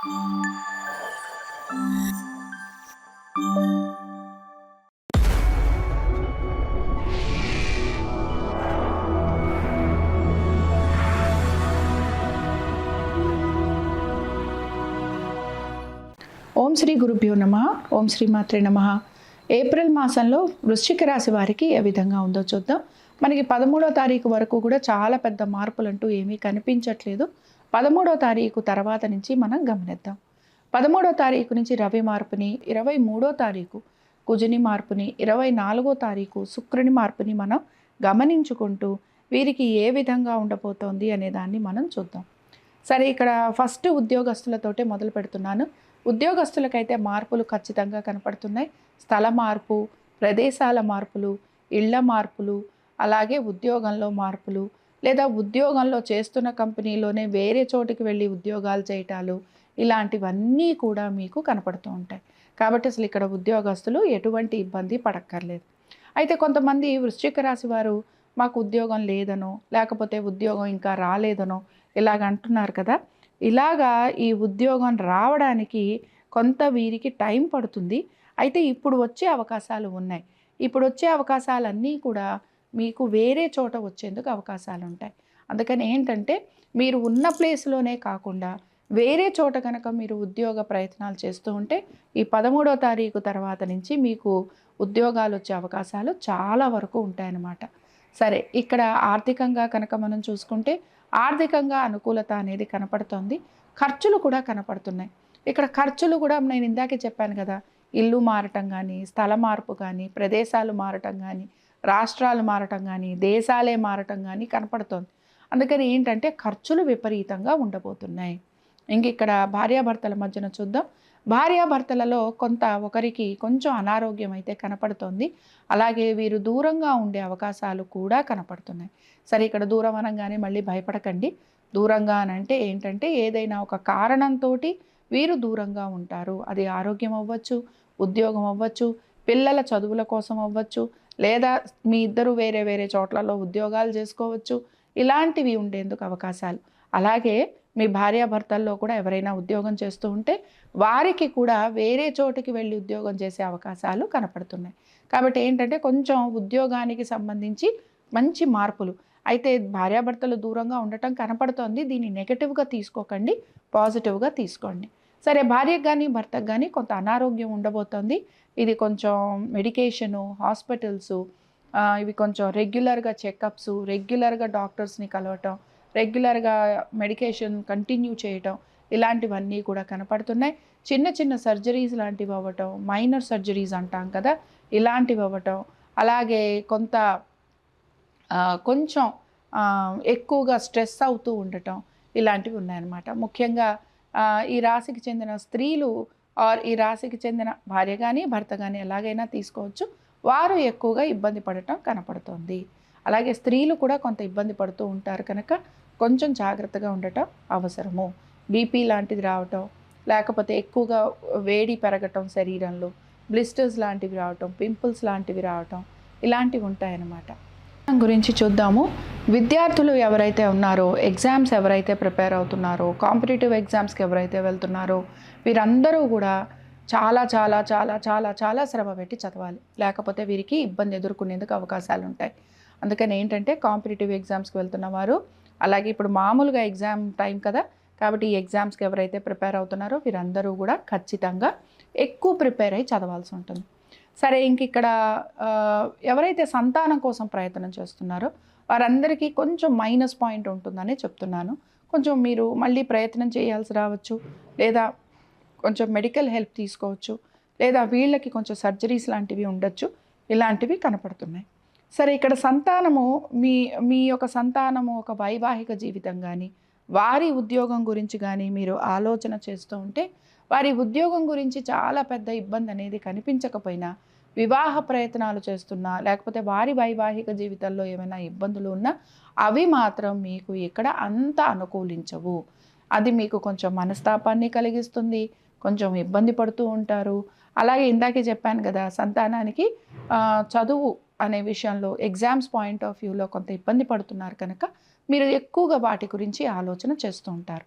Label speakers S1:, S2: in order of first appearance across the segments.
S1: ఓం శ్రీ గురుభ్యో నమ. ఓం శ్రీ మాత్రే నమ. ఏప్రిల్ మాసంలో వృశ్చిక రాశి వారికి ఏ విధంగా ఉందో చూద్దాం. మనకి పదమూడో తారీఖు వరకు కూడా చాలా పెద్ద మార్పులు అంటూ ఏమీ కనిపించట్లేదు. పదమూడో తారీఖు తర్వాత నుంచి మనం గమనిద్దాం. పదమూడో తారీఖు నుంచి రవి మార్పుని ఇరవై మూడో తారీఖు కుజుని మార్పుని ఇరవై నాలుగో తారీఖు శుక్రుని మార్పుని మనం గమనించుకుంటూ వీరికి ఏ విధంగా ఉండబోతోంది అనే దాన్ని మనం చూద్దాం. సరే ఇక్కడ ఫస్ట్ ఉద్యోగస్తులతోటే మొదలు పెడుతున్నాను. ఉద్యోగస్తులకైతే మార్పులు ఖచ్చితంగా కనపడుతున్నాయి. స్థల మార్పు ప్రదేశాల మార్పులు ఇళ్ళ మార్పులు అలాగే ఉద్యోగంలో మార్పులు లేదా ఉద్యోగంలో చేస్తున్న కంపెనీలోనే వేరే చోటికి వెళ్ళి ఉద్యోగాలు చేయటాలు ఇలాంటివన్నీ కూడా మీకు కనపడుతూ ఉంటాయి. కాబట్టి అసలు ఇక్కడ ఉద్యోగస్తులు ఎటువంటి ఇబ్బంది పడక్కర్లేదు. అయితే కొంతమంది వృశ్చిక రాశి వారు మాకు ఉద్యోగం లేదనో లేకపోతే ఉద్యోగం ఇంకా రాలేదనో ఇలాగ అంటున్నారు కదా. ఇలాగా ఈ ఉద్యోగం రావడానికి కొంత వీరికి టైం పడుతుంది. అయితే ఇప్పుడు వచ్చే అవకాశాలు ఉన్నాయి. ఇప్పుడు వచ్చే అవకాశాలన్నీ కూడా మీకు వేరే చోట వచ్చేందుకు అవకాశాలు ఉంటాయి అందుకని ఏంటంటే మీరు ఉన్న ప్లేస్లోనే కాకుండా వేరే చోట కనుక మీరు ఉద్యోగ ప్రయత్నాలు చేస్తూ ఉంటే ఈ పదమూడో తారీఖు తర్వాత నుంచి మీకు ఉద్యోగాలు వచ్చే అవకాశాలు చాలా వరకు ఉంటాయన్నమాట. సరే ఇక్కడ ఆర్థికంగా కనుక మనం చూసుకుంటే ఆర్థికంగా అనుకూలత అనేది కనపడుతోంది. ఖర్చులు కూడా కనపడుతున్నాయి. ఇక్కడ ఖర్చులు కూడా నేను ఇందాకే చెప్పాను కదా ఇల్లు మారటం కానీ స్థల మార్పు కానీ ప్రదేశాలు మారటం కానీ రాష్ట్రాలు మారటం కానీ దేశాలే మారటం కానీ కనపడుతోంది. అందుకని ఏంటంటే ఖర్చులు విపరీతంగా ఉండబోతున్నాయి. ఇంక ఇక్కడ భార్యాభర్తల మధ్యన చూద్దాం. భార్యాభర్తలలో కొంత ఒకరికి కొంచెం అనారోగ్యం అయితే కనపడుతోంది. అలాగే వీరు దూరంగా ఉండే అవకాశాలు కూడా కనపడుతున్నాయి. సరే ఇక్కడ దూరం అనగానే మళ్ళీ భయపడకండి. దూరంగా అని అంటే ఏంటంటే ఏదైనా ఒక కారణంతో వీరు దూరంగా ఉంటారు. అది ఆరోగ్యం అవ్వచ్చు ఉద్యోగం అవ్వచ్చు పిల్లల చదువుల కోసం అవ్వచ్చు లేదా మీ ఇద్దరు వేరే వేరే చోట్లలో ఉద్యోగాలు చేసుకోవచ్చు. ఇలాంటివి ఉండేందుకు అవకాశాలు. అలాగే మీ భార్యాభర్తల్లో కూడా ఎవరైనా ఉద్యోగం చేస్తూ ఉంటే వారికి కూడా వేరే చోటికి వెళ్ళి ఉద్యోగం చేసే అవకాశాలు కనపడుతున్నాయి. కాబట్టి ఏంటంటే కొంచెం ఉద్యోగానికి సంబంధించి మంచి మార్పులు. అయితే భార్యాభర్తలు దూరంగా ఉండటం కనపడుతోంది. దీన్ని నెగటివ్గా తీసుకోకండి పాజిటివ్గా తీసుకోండి. సరే భార్యకు కానీ భర్తకు కానీ కొంత అనారోగ్యం ఉండబోతోంది. ఇది కొంచెం మెడికేషను హాస్పిటల్స్ ఇవి కొంచెం రెగ్యులర్గా చెకప్స్ రెగ్యులర్గా డాక్టర్స్ని కలవటం రెగ్యులర్గా మెడికేషన్ కంటిన్యూ చేయటం ఇలాంటివన్నీ కూడా కనపడుతున్నాయి. చిన్న చిన్న సర్జరీస్ లాంటివి అవ్వటం మైనర్ సర్జరీస్ అంటాం కదా ఇలాంటివి అవ్వటం అలాగే కొంత కొంచెం ఎక్కువగా స్ట్రెస్ అవుతూ ఉండటం ఇలాంటివి ఉన్నాయన్నమాట. ముఖ్యంగా ఈ రాశికి చెందిన స్త్రీలు ఆర్ ఈ రాశికి చెందిన భార్య కానీ భర్త కానీ ఎలాగైనా తీసుకోవచ్చు. వారు ఎక్కువగా ఇబ్బంది పడటం కనపడుతోంది. అలాగే స్త్రీలు కూడా కొంత ఇబ్బంది పడుతూ ఉంటారు కనుక కొంచెం జాగ్రత్తగా ఉండటం అవసరము. బీపీ లాంటిది రావటం లేకపోతే ఎక్కువగా వేడి పెరగటం శరీరంలో బ్లిస్టర్స్ లాంటివి రావటం పింపుల్స్ లాంటివి రావటం ఇలాంటివి ఉంటాయన్నమాట. గురించి చూద్దాము. విద్యార్థులు ఎవరైతే ఉన్నారో ఎగ్జామ్స్ ఎవరైతే ప్రిపేర్ అవుతున్నారో కాంపిటేటివ్ ఎగ్జామ్స్కి ఎవరైతే వెళ్తున్నారో వీరందరూ కూడా చాలా చాలా చాలా చాలా చాలా శ్రమ పెట్టి చదవాలి. లేకపోతే వీరికి ఇబ్బంది ఎదుర్కొనేందుకు అవకాశాలు ఉంటాయి. అందుకని ఏంటంటే కాంపిటేటివ్ ఎగ్జామ్స్కి వెళ్తున్న వారు అలాగే ఇప్పుడు మామూలుగా ఎగ్జామ్ టైం కదా కాబట్టి ఈ ఎగ్జామ్స్కి ఎవరైతే ప్రిపేర్ అవుతున్నారో వీరందరూ కూడా ఖచ్చితంగా ఎక్కువ ప్రిపేర్ అయ్యి చదవాల్సి ఉంటుంది. సరే ఇంక ఇక్కడ ఎవరైతే సంతానం కోసం ప్రయత్నం చేస్తున్నారో వారందరికీ కొంచెం మైనస్ పాయింట్ ఉంటుందని చెప్తున్నాను. కొంచెం మీరు మళ్ళీ ప్రయత్నం చేయాల్సి రావచ్చు. లేదా కొంచెం మెడికల్ హెల్ప్ తీసుకోవచ్చు. లేదా వీళ్ళకి కొంచెం సర్జరీస్ లాంటివి ఉండొచ్చు. ఇలాంటివి కనపడుతున్నాయి. సరే ఇక్కడ సంతానము మీ మీ యొక్క సంతానము ఒక వైవాహిక జీవితం కానీ వారి ఉద్యోగం గురించి కానీ మీరు ఆలోచన చేస్తూ ఉంటే వారి ఉద్యోగం గురించి చాలా పెద్ద ఇబ్బంది అనేది కనిపించకపోయినా వివాహ ప్రయత్నాలు చేస్తున్నా లేకపోతే వారి వైవాహిక జీవితంలో ఏమైనా ఇబ్బందులు ఉన్నా అవి మాత్రం మీకు ఇక్కడ అంత అనుకూలించవు. అది మీకు కొంచెం మనస్తాపాన్ని కలిగిస్తుంది కొంచెం ఇబ్బంది పడుతూ ఉంటారు. అలాగే ఇందాకే చెప్పాను కదా సంతానానికి చదువు అనే విషయంలో ఎగ్జామ్స్ పాయింట్ ఆఫ్ వ్యూలో కొంత ఇబ్బంది పడుతున్నారు కనుక మీరు ఎక్కువగా వాటి గురించి ఆలోచన చేస్తూ ఉంటారు.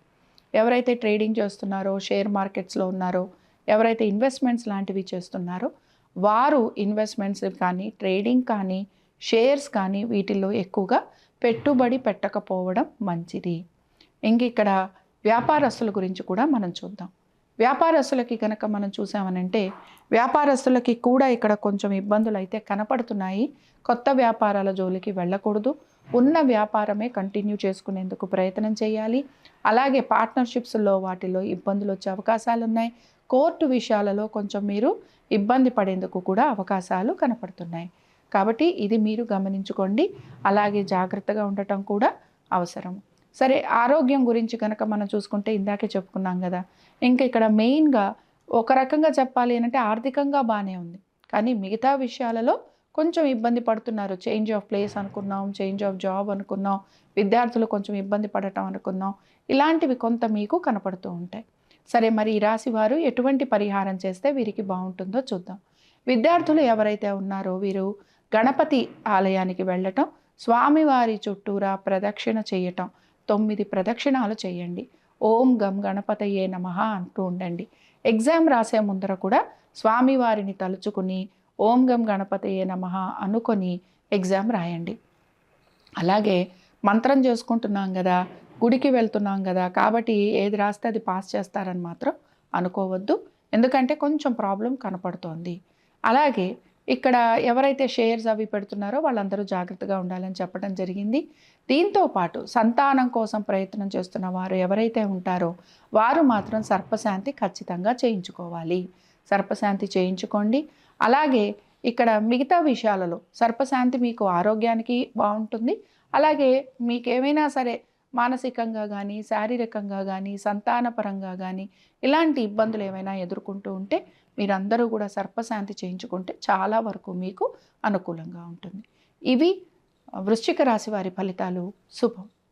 S1: ఎవరైతే ట్రేడింగ్ చేస్తున్నారో షేర్ మార్కెట్స్లో ఉన్నారో ఎవరైతే ఇన్వెస్ట్మెంట్స్ లాంటివి చేస్తున్నారో వారు ఇన్వెస్ట్మెంట్స్ కానీ ట్రేడింగ్ కానీ షేర్స్ కానీ వీటిల్లో ఎక్కువగా పెట్టుబడి పెట్టకపోవడం మంచిది. ఇంక ఇక్కడ వ్యాపారస్తుల గురించి కూడా మనం చూద్దాం. వ్యాపారస్తులకి కనుక మనం చూసామనంటే వ్యాపారస్తులకి కూడా ఇక్కడ కొంచెం ఇబ్బందులు అయితే కనపడుతున్నాయి. కొత్త వ్యాపారాల జోలికి వెళ్ళకూడదు. ఉన్న వ్యాపారమే కంటిన్యూ చేసుకునేందుకు ప్రయత్నం చేయాలి. అలాగే పార్ట్నర్షిప్స్లో వాటిలో ఇబ్బందులు వచ్చే అవకాశాలు ఉన్నాయి కోర్టు విషయాలలో కొంచెం మీరు ఇబ్బంది పడేందుకు కూడా అవకాశాలు కనపడుతున్నాయి. కాబట్టి ఇది మీరు గమనించుకోండి. అలాగే జాగ్రత్తగా ఉండటం కూడా అవసరం. సరే ఆరోగ్యం గురించి కనుక మనం చూసుకుంటే ఇందాకే చెప్పుకున్నాం కదా. ఇంకా ఇక్కడ మెయిన్గా ఒక రకంగా చెప్పాలి అంటే ఆర్థికంగా బాగానే ఉంది. కానీ మిగతా విషయాలలో కొంచెం ఇబ్బంది పడుతున్నారు. చేంజ్ ఆఫ్ ప్లేస్ అనుకున్నాం చేంజ్ ఆఫ్ జాబ్ అనుకున్నాం విద్యార్థులు కొంచెం ఇబ్బంది పడటం అనుకున్నాం. ఇలాంటివి కొంత మీకు కనపడుతూ ఉంటాయి. సరే మరి ఈ రాశి వారు ఎటువంటి పరిహారం చేస్తే వీరికి బాగుంటుందో చూద్దాం. విద్యార్థులు ఎవరైతే ఉన్నారో వీరు గణపతి ఆలయానికి వెళ్ళటం స్వామివారి చుట్టూరా ప్రదక్షిణ చేయటం తొమ్మిది ప్రదక్షిణాలు చేయండి. ఓం గం గణపతయే నమ అంటూ ఉండండి. ఎగ్జామ్ రాసే ముందర కూడా స్వామివారిని తలుచుకుని ఓం గం గణపతయే నమ అనుకొని ఎగ్జామ్ రాయండి. అలాగే మంత్రం చేసుకుంటున్నాం కదా గుడికి వెళ్తున్నాం కదా కాబట్టి ఏది రాస్తే అది పాస్ చేస్తారని మాత్రం అనుకోవద్దు. ఎందుకంటే కొంచెం ప్రాబ్లం కనపడుతోంది. అలాగే ఇక్కడ ఎవరైతే షేర్స్ అవి పెడుతున్నారో వాళ్ళందరూ జాగ్రత్తగా ఉండాలని చెప్పడం జరిగింది. దీంతో పాటు సంతానం కోసం ప్రయత్నం చేస్తున్న వారు ఎవరైతే ఉంటారో వారు మాత్రం సర్పశాంతి ఖచ్చితంగా చేయించుకోవాలి. సర్పశాంతి చేయించుకోండి. అలాగే ఇక్కడ మిగతా విషయాలలో సర్పశాంతి మీకు ఆరోగ్యానికి బాగుంటుంది. అలాగే మీకు ఏమైనా సరే మానసికంగా కానీ శారీరకంగా కానీ సంతానపరంగా కానీ ఇలాంటి ఇబ్బందులు ఏమైనా ఎదుర్కొంటూ ఉంటే మీరందరూ కూడా సర్పశాంతి చేయించుకుంటే చాలా వరకు మీకు అనుకూలంగా ఉంటుంది. ఇవి వృశ్చిక రాశి వారి ఫలితాలు. శుభం.